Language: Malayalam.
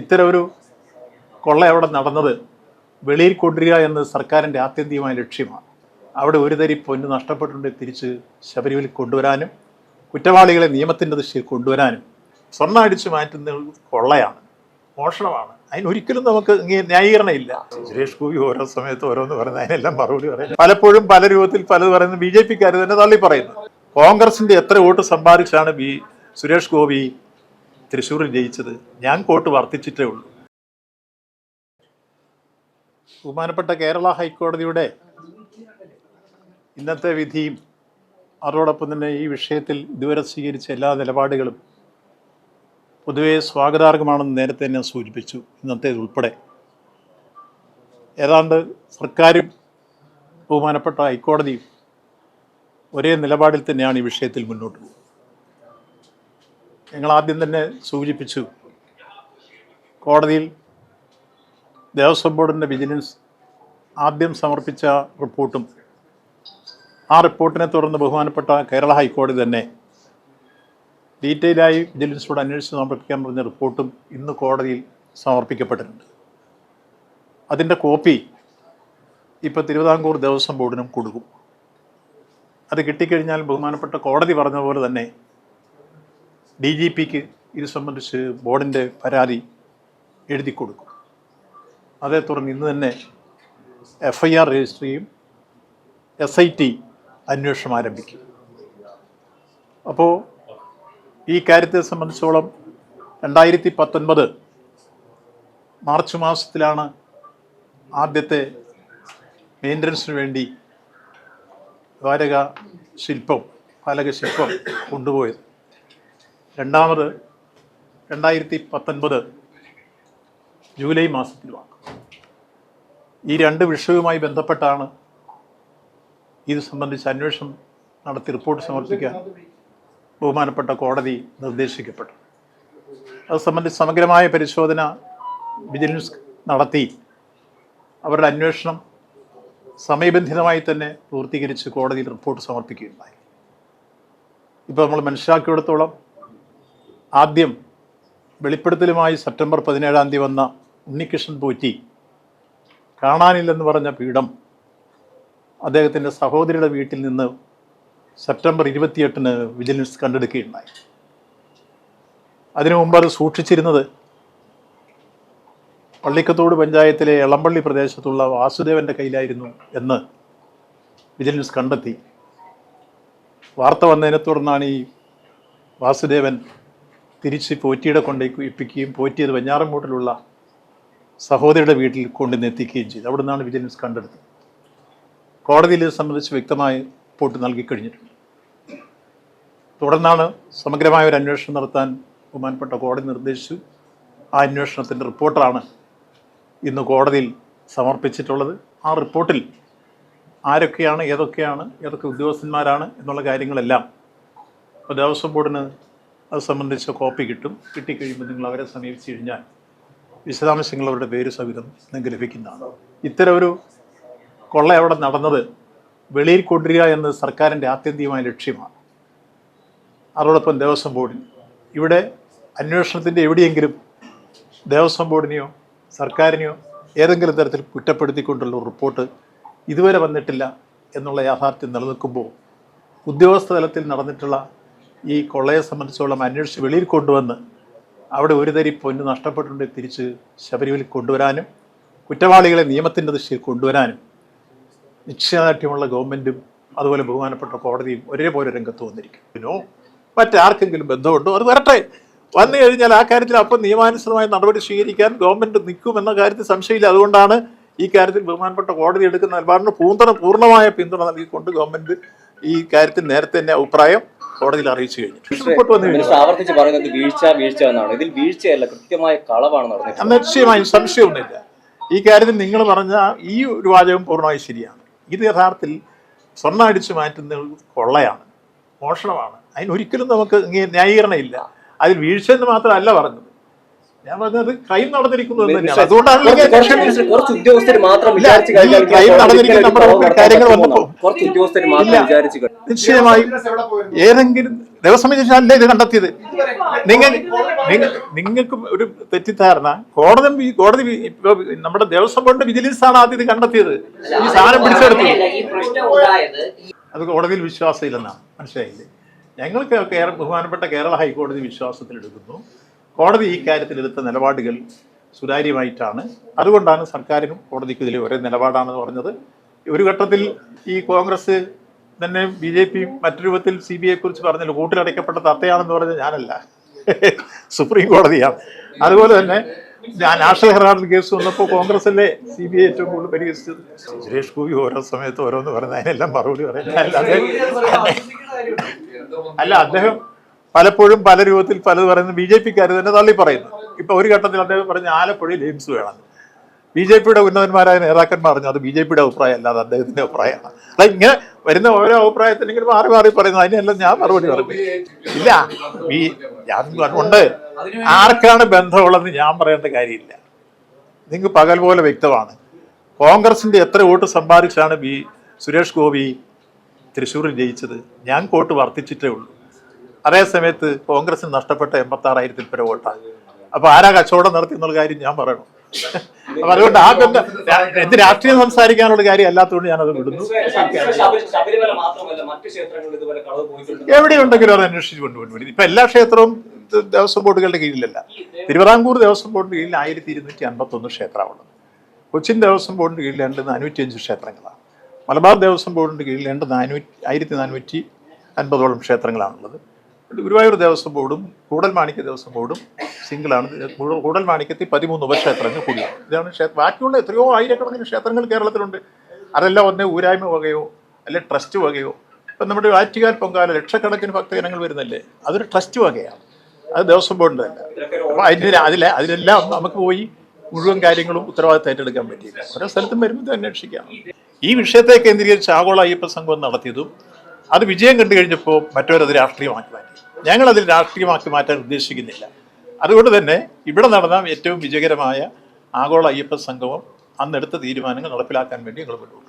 ഇത്തരം ഒരു കൊള്ള അവിടെ നടന്നത്? വെളിയിൽ കൊണ്ടുവരിക എന്നത് സർക്കാരിന്റെ ആത്യന്തികമായ ലക്ഷ്യമാണ്. അവിടെ ഒരു തരി പൊന്ന് നഷ്ടപ്പെട്ടിട്ടുണ്ട് തിരിച്ച് ശബരിമലയിൽ കൊണ്ടുവരാനും കുറ്റവാളികളെ നിയമത്തിന്റെ ദൃഷ്ടിയിൽ കൊണ്ടുവരാനും. സ്വർണം അടിച്ചു മാറ്റുന്നത് കൊള്ളയാണ് മോഷണമാണ്. അതിനൊരിക്കലും നമുക്ക് ഇങ്ങനെ ന്യായീകരണമില്ല. സുരേഷ് ഗോപി ഓരോ സമയത്ത് ഓരോന്ന് പറയുന്നത് അതിനെല്ലാം മറുപടി പറയുന്നത്. പലപ്പോഴും പല രൂപത്തിൽ പലത് പറയുന്നത് ബി ജെ പിക്കാർ തന്നെ തള്ളി പറയുന്നു കോൺഗ്രസിന്റെ എത്ര വോട്ട് സമ്പാദിച്ചാണ് ബി സുരേഷ് ഗോപി തൃശ്ശൂരിൽ ജയിച്ചത്. ഞാൻ കോട്ട് വർദ്ധിച്ചിട്ടേ ഉള്ളൂ. ബഹുമാനപ്പെട്ട കേരള ഹൈക്കോടതിയുടെ ഇന്നത്തെ വിധിയും അതോടൊപ്പം തന്നെ ഈ വിഷയത്തിൽ ഇതുവരെ സ്വീകരിച്ച എല്ലാ നിലപാടുകളും പൊതുവെ സ്വാഗതാർഹമാണെന്ന് നേരത്തെ തന്നെ സൂചിപ്പിച്ചു. ഇന്നത്തെ ഉൾപ്പെടെ. ഏതാണ്ട് സർക്കാരും ബഹുമാനപ്പെട്ട ഹൈക്കോടതിയും ഒരേ നിലപാടിൽ തന്നെയാണ് ഈ വിഷയത്തിൽ മുന്നോട്ട് പോകുന്നത്. ഞങ്ങൾ ആദ്യം തന്നെ സൂചിപ്പിച്ചു. കോടതിയിൽ ദേവസ്വം ബോർഡിന്റെ വിജിലൻസ് ആദ്യം സമർപ്പിച്ച റിപ്പോർട്ടും ആ റിപ്പോർട്ടിനെ തുടർന്ന് ബഹുമാനപ്പെട്ട കേരള ഹൈക്കോടതി തന്നെ ഡീറ്റെയിലായി വിജിലൻസോട് അന്വേഷിച്ച് സമർപ്പിക്കാൻ പറഞ്ഞ റിപ്പോർട്ടും ഇന്ന് കോടതിയിൽ സമർപ്പിക്കപ്പെട്ടിട്ടുണ്ട്. അതിന്റെ കോപ്പി ഇപ്പോൾ തിരുവിതാംകൂർ ദേവസ്വം ബോർഡിനും കൊടുക്കും. അത് കിട്ടിക്കഴിഞ്ഞാൽ ബഹുമാനപ്പെട്ട കോടതി പറഞ്ഞ പോലെ തന്നെ ഡി ജി പിക്ക് ഇത് സംബന്ധിച്ച് ബോർഡിന്റെ പരാതി എഴുതി കൊടുക്കും. അതേ തുടർന്ന് ഇന്ന് തന്നെ എഫ് ഐ ആർ രജിസ്റ്റർ ചെയ്യും എസ് ഐ ടി അന്വേഷണം ആരംഭിക്കും. അപ്പോൾ ഈ കാര്യത്തെ സംബന്ധിച്ചോളം രണ്ടായിരത്തി പത്തൊൻപത് മാർച്ച് മാസത്തിലാണ് ആദ്യത്തെ മെയിന്റനൻസിന് വേണ്ടി ദ്വാരക ശില്പം ഫലക ശില്പം കൊണ്ടുപോയത്. രണ്ടാമത് രണ്ടായിരത്തി പത്തൊൻപത് ജൂലൈ മാസത്തിലുമാണ് ഈ രണ്ട് വിഷയവുമായി ബന്ധപ്പെട്ടാണ് ഇത് സംബന്ധിച്ച് അന്വേഷണം നടത്തി റിപ്പോർട്ട് സമർപ്പിക്കാൻ ബഹുമാനപ്പെട്ട കോടതി നിർദ്ദേശിക്കപ്പെട്ടു. അത് സംബന്ധിച്ച് സമഗ്രമായ പരിശോധന വിജിലൻസ് നടത്തി. അവരുടെ അന്വേഷണം സമയബന്ധിതമായി തന്നെ പൂർത്തീകരിച്ച് കോടതിയിൽ റിപ്പോർട്ട് സമർപ്പിക്കുകയുണ്ടായി. ഇപ്പോൾ നമ്മൾ മനസ്സിലാക്കിയിടത്തോളം ആദ്യം വെളിപ്പെടുത്തലുമായി സെപ്റ്റംബർ പതിനേഴാം തീയതി വന്ന ഉണ്ണികൃഷ്ണൻ പോറ്റി കാണാനില്ലെന്ന് പറഞ്ഞ പീഠം അദ്ദേഹത്തിന്റെ സഹോദരിയുടെ വീട്ടിൽ നിന്ന് സെപ്റ്റംബർ ഇരുപത്തിയെട്ടിന് വിജിലൻസ് കണ്ടെടുക്കുകയുണ്ടായി. അതിനു മുമ്പ് അത് സൂക്ഷിച്ചിരുന്നത് പള്ളിക്കത്തോട് പഞ്ചായത്തിലെ എളമ്പള്ളി പ്രദേശത്തുള്ള വാസുദേവന്റെ കയ്യിലായിരുന്നു എന്ന് വിജിലൻസ് കണ്ടെത്തി. വാർത്ത വന്നതിനെ തുടർന്നാണ് ഈ വാസുദേവൻ തിരിച്ച് പോറ്റിയുടെ കൊണ്ടേക്ക് ഇപ്പിക്കുകയും പോറ്റിയത് വെഞ്ഞാറമൂട്ടിലുള്ള സഹോദരിയുടെ വീട്ടിൽ കൊണ്ടുവന്ന് എത്തിക്കുകയും ചെയ്തു. അവിടെ നിന്നാണ് വിജിലൻസ് കണ്ടെടുത്തത്. കോടതിയിൽ ഇത് സംബന്ധിച്ച് വ്യക്തമായ റിപ്പോർട്ട് നൽകിക്കഴിഞ്ഞിട്ടുണ്ട് തുടർന്നാണ് സമഗ്രമായ ഒരു അന്വേഷണം നടത്താൻ ബഹുമാനപ്പെട്ട കോടതി നിർദ്ദേശിച്ചു. ആ അന്വേഷണത്തിന്റെ റിപ്പോർട്ടാണ് ഇന്ന് കോടതിയിൽ സമർപ്പിച്ചിട്ടുള്ളത്. ആ റിപ്പോർട്ടിൽ ആരൊക്കെയാണ് ഏതൊക്കെയാണ് ഏതൊക്കെ ഉദ്യോഗസ്ഥന്മാരാണ് എന്നുള്ള കാര്യങ്ങളെല്ലാം ദേവസ്വം ബോർഡിന് അത് സംബന്ധിച്ച കോപ്പി കിട്ടും. കിട്ടിക്കഴിയുമ്പോൾ നിങ്ങൾ അവരെ സമീപിച്ച് കഴിഞ്ഞാൽ വിശദാംശങ്ങൾ അവരുടെ പേര് സഹിതം നിങ്ങൾക്ക് ലഭിക്കുന്നതാണ്. ഇത്തരം ഒരു കൊള്ള അവിടെ നടന്നത് വെളിയിൽ കൊണ്ടുവരിക എന്നത് സർക്കാരിന്റെ ആത്യന്തികമായ ലക്ഷ്യമാണ്. അതോടൊപ്പം ദേവസ്വം ബോർഡിന്. ഇവിടെ അന്വേഷണത്തിന്റെ എവിടെയെങ്കിലും ദേവസ്വം ബോർഡിനെയോ സർക്കാരിനെയോ ഏതെങ്കിലും തരത്തിൽ കുറ്റപ്പെടുത്തിക്കൊണ്ടുള്ള റിപ്പോർട്ട് ഇതുവരെ വന്നിട്ടില്ല എന്നുള്ള യാഥാർത്ഥ്യം നിലനിൽക്കുമ്പോൾ ഉദ്യോഗസ്ഥ തലത്തിൽ നടന്നിട്ടുള്ള ഈ കൊള്ളയെ സംബന്ധിച്ചോളം അന്വേഷിച്ച് വെളിയിൽ കൊണ്ടുവന്ന് അവിടെ ഒരു തരി പൊന്ന് നഷ്ടപ്പെട്ടിട്ടുണ്ടെങ്കിൽ തിരിച്ച് ശബരിമലയിൽ കൊണ്ടുവരാനും കുറ്റവാളികളെ നിയമത്തിന്റെ ദിശയിൽ കൊണ്ടുവരാനും നിശ്ചയദാർഢ്യമുള്ള ഗവൺമെന്റും അതുപോലെ ബഹുമാനപ്പെട്ട കോടതിയും ഒരേപോലെ രംഗത്ത് വന്നിരിക്കുന്നു മറ്റാർക്കെങ്കിലും ബന്ധമുണ്ടോ? അത് വരട്ടെ. വന്നു കഴിഞ്ഞാൽ ആ കാര്യത്തിൽ അപ്പം നിയമാനുസൃതമായ നടപടി സ്വീകരിക്കാൻ ഗവൺമെന്റ് നിൽക്കുമെന്ന കാര്യത്തിൽ സംശയമില്ല. അതുകൊണ്ടാണ് ഈ കാര്യത്തിൽ ബഹുമാനപ്പെട്ട കോടതി എടുക്കുന്ന നിലപാടിന് പൂന്തണ പൂർണമായ പിന്തുണ നൽകിക്കൊണ്ട് ഗവൺമെന്റ് ഈ കാര്യത്തിൽ നേരത്തെ തന്നെ അഭിപ്രായം കോടതിയിൽ അറിയിച്ചു കഴിഞ്ഞു. ആവർത്തിച്ച് പറയുന്നത് വീഴ്ച വീഴ്ച എന്നാണ്. ഇതിൽ വീഴ്ചയല്ല കൃത്യമായ കളവാണ് നിശ്ചയമായും സംശയമൊന്നുമില്ല ഈ കാര്യത്തിൽ നിങ്ങൾ പറഞ്ഞ ഈ ഒരു വാചകം പൂർണമായി ശരിയാണ്. ഇത് യഥാർത്ഥത്തിൽ സ്വർണം അടിച്ചു മാറ്റുന്ന കൊള്ളയാണ് മോഷണമാണ്. അതിനൊരിക്കലും നമുക്ക് ന്യായീകരണമില്ല. അതിൽ വീഴ്ച എന്ന് മാത്രമല്ല പറഞ്ഞത്. ഞാൻ പറഞ്ഞത് ക്രൈം നടന്നിരിക്കുന്നു എന്ന് തന്നെയാണ്. അതുകൊണ്ടാണ് കുറച്ച് ഇങ്ങനെ കുറച്ച് മിനിസ്റ്റർ, കുറച്ച് ഉദ്യോഗസ്ഥർ മാത്രം വിചാരിച്ചു കഴിഞ്ഞാൽ ക്രൈം നടന്നിരിക്കുന്ന നമ്മുടെ കാര്യങ്ങൾ വന്നപ്പോൾ കുറച്ച് ഉദ്യോഗസ്ഥർ മാത്രം വിചാരിച്ചു കഴിഞ്ഞാൽ നിശ്ചയമായും ഏതെങ്കിലും ദേവസ്വം വിജയിച്ച അല്ല ഇത് കണ്ടെത്തിയത്? നിങ്ങൾ നിങ്ങൾ നിങ്ങൾക്ക് ഒരു തെറ്റിദ്ധാരണ. കോടതി കോടതി ഇപ്പൊ നമ്മുടെ ദേവസ്വം ബോർഡിന്റെ വിജിലൻസ് ആണ് ആദ്യം ഇത് കണ്ടെത്തിയത്. ഈ സാധനം പിടിച്ചെടുത്തത് ഈ അത് കോടതിയിൽ വിശ്വാസമില്ലെന്നാണ്. മനസ്സിലായില്ലേ? ഞങ്ങൾക്ക് കേരള ബഹുമാനപ്പെട്ട കേരള ഹൈക്കോടതി വിശ്വാസത്തിലെടുക്കുന്നു. കോടതി ഈ കാര്യത്തിൽ എടുത്ത നിലപാടുകൾ സുതാര്യമായിട്ടാണ്. അതുകൊണ്ടാണ് സർക്കാരിനും കോടതിക്കും ഇതിൽ ഒരേ നിലപാടാണെന്ന് പറഞ്ഞത്. ഒരു ഘട്ടത്തിൽ ഈ കോൺഗ്രസ് തന്നെ ബി ജെ പി മറ്റൊരു രൂപത്തിൽ സി ബി ഐയെ കുറിച്ച് പറഞ്ഞല്ലോ കൂട്ടിലടയ്ക്കപ്പെട്ട തത്തയാണെന്ന് പറഞ്ഞത് ഞാനല്ല. സുപ്രീം കോടതിയാണ്. അതുപോലെ തന്നെ ഞാൻ നാഷണൽ ഹെറാൾഡ് കേസ് വന്നപ്പോൾ കോൺഗ്രസ് അല്ലേ സി ബി ഐ ഏറ്റവും കൂടുതൽ പരിഹരിച്ചത് സുരേഷ് ഗോപി ഓരോ സമയത്ത് ഓരോന്ന് പറയുന്നത് അതിനെല്ലാം മറുപടി പറയുന്നത് അല്ല അദ്ദേഹം പലപ്പോഴും പല രൂപത്തിൽ പലത് പറയുന്നത് ബി ജെ പിക്കാർ തന്നെ തള്ളി പറയുന്നു. ഇപ്പൊ ഒരു ഘട്ടത്തിൽ അദ്ദേഹം പറഞ്ഞ ആലപ്പുഴയിൽ എയിംസ് വേണം. ബി ജെ പിയുടെ ഉന്നതന്മാരായ നേതാക്കന്മാർ പറഞ്ഞു അത് ബി ജെ പിയുടെ അഭിപ്രായം അല്ലാതെ അദ്ദേഹത്തിന്റെ അഭിപ്രായമാണ്. അല്ല ഇങ്ങനെ വരുന്ന ഓരോ അഭിപ്രായത്തിന് ഇങ്ങനെ മാറി മാറി പറയുന്നത് അതിനെല്ലാം ഞാൻ മറുപടി പറഞ്ഞു ഇല്ല ബി ഞാൻ ഉണ്ട് ആർക്കാണ് ബന്ധമുള്ളതെന്ന് ഞാൻ പറയേണ്ട കാര്യമില്ല. നിങ്ങൾക്ക് പകൽ പോലെ വ്യക്തമാണ്. കോൺഗ്രസിന്റെ എത്ര വോട്ട് സമ്പാദിച്ചാണ് ബി സുരേഷ് ഗോപി തൃശ്ശൂരിൽ ജയിച്ചത്? ഞാൻ കോട്ട് വർദ്ധിച്ചിട്ടേ ഉള്ളൂ. അതേ സമയത്ത് കോൺഗ്രസിന് നഷ്ടപ്പെട്ട എൺപത്തി ആറായിരത്തിൽ പര വോട്ടാണ് അപ്പൊ ആരാ കച്ചവടം നടത്തി എന്നുള്ള കാര്യം ഞാൻ പറയണം. അപ്പൊ അതുകൊണ്ട് ആ ബന്ധം എന്ത് രാഷ്ട്രീയം സംസാരിക്കാനുള്ള കാര്യം അല്ലാത്തതുകൊണ്ട് ഞാനത് വിടുന്നു. എവിടെയുണ്ടെങ്കിലും അത് അന്വേഷിച്ച് കൊണ്ടുപോയി ഇപ്പൊ എല്ലാ ക്ഷേത്രവും ദേവസ്വം ബോർഡുകളുടെ കീഴിലല്ല. തിരുവിതാംകൂർ ദേവസ്വം ബോർഡിന്റെ കീഴിൽ ആയിരത്തി ഇരുന്നൂറ്റി അൻപത്തി ഒന്ന് ക്ഷേത്രമുള്ളത് കൊച്ചിൻ ദേവസ്വം ബോർഡിന്റെ കീഴിൽ രണ്ട് നാനൂറ്റി അഞ്ച് ക്ഷേത്രങ്ങളാണ്. മലബാർ ദേവസ്വം ബോർഡിന്റെ കീഴിൽ രണ്ട് നാനൂറ്റി ആയിരത്തി നാനൂറ്റി അൻപതോളം ക്ഷേത്രങ്ങളാണുള്ളത്. ഗുരുവായൂർ ദേവസ്വം ബോർഡും കൂടൽ മാണിക്യ ദേവസ്വം ബോർഡും സിംഗിളാണ് കൂടൽ- കൂടൽ മാണിക്യത്തിൽ പതിമൂന്ന് ഉപക്ഷേത്രങ്ങൾ കൂടിയാണ് ഇതാണ് ബാക്കിയുള്ള എത്രയോ ആയിരക്കണക്കിന് ക്ഷേത്രങ്ങൾ കേരളത്തിലുണ്ട്. അതെല്ലാം ഒന്നേ ഊരായ്മ വകയോ അല്ലെ ട്രസ്റ്റ് വകയോ. ഇപ്പം നമ്മുടെ ആറ്റുകാൽ പൊങ്കാല ലക്ഷക്കണക്കിന് ഭക്തജനങ്ങൾ വരുന്നല്ലേ അതൊരു ട്രസ്റ്റ് വകയാണ്. അത് ദേവസ്വം ബോർഡിന്റെ അല്ല. അപ്പോൾ അതിന് അതിലെ അതിലെല്ലാം നമുക്ക് പോയി മുഴുവൻ കാര്യങ്ങളും ഉത്തരവാദിത്തം ഏറ്റെടുക്കാൻ പറ്റിയില്ല. ഓരോ സ്ഥലത്തും വരുമ്പോൾ അന്വേഷിക്കാം. ഈ വിഷയത്തെ കേന്ദ്രീകരിച്ച് ആഗോള അയ്യപ്പ സംഘം നടത്തിയതും അത് വിജയം കണ്ടു കഴിഞ്ഞപ്പോൾ മറ്റവരത് രാഷ്ട്രീയമാക്കി മാറ്റി. ഞങ്ങളതിൽ രാഷ്ട്രീയമാക്കി മാറ്റാൻ ഉദ്ദേശിക്കുന്നില്ല. അതുകൊണ്ട് തന്നെ ഇവിടെ നടന്ന ഏറ്റവും വിജയകരമായ ആഗോള അയ്യപ്പ സംഗമം അന്നെടുത്ത തീരുമാനങ്ങൾ നടപ്പിലാക്കാൻ വേണ്ടി ഞങ്ങൾ മുന്നോട്ട്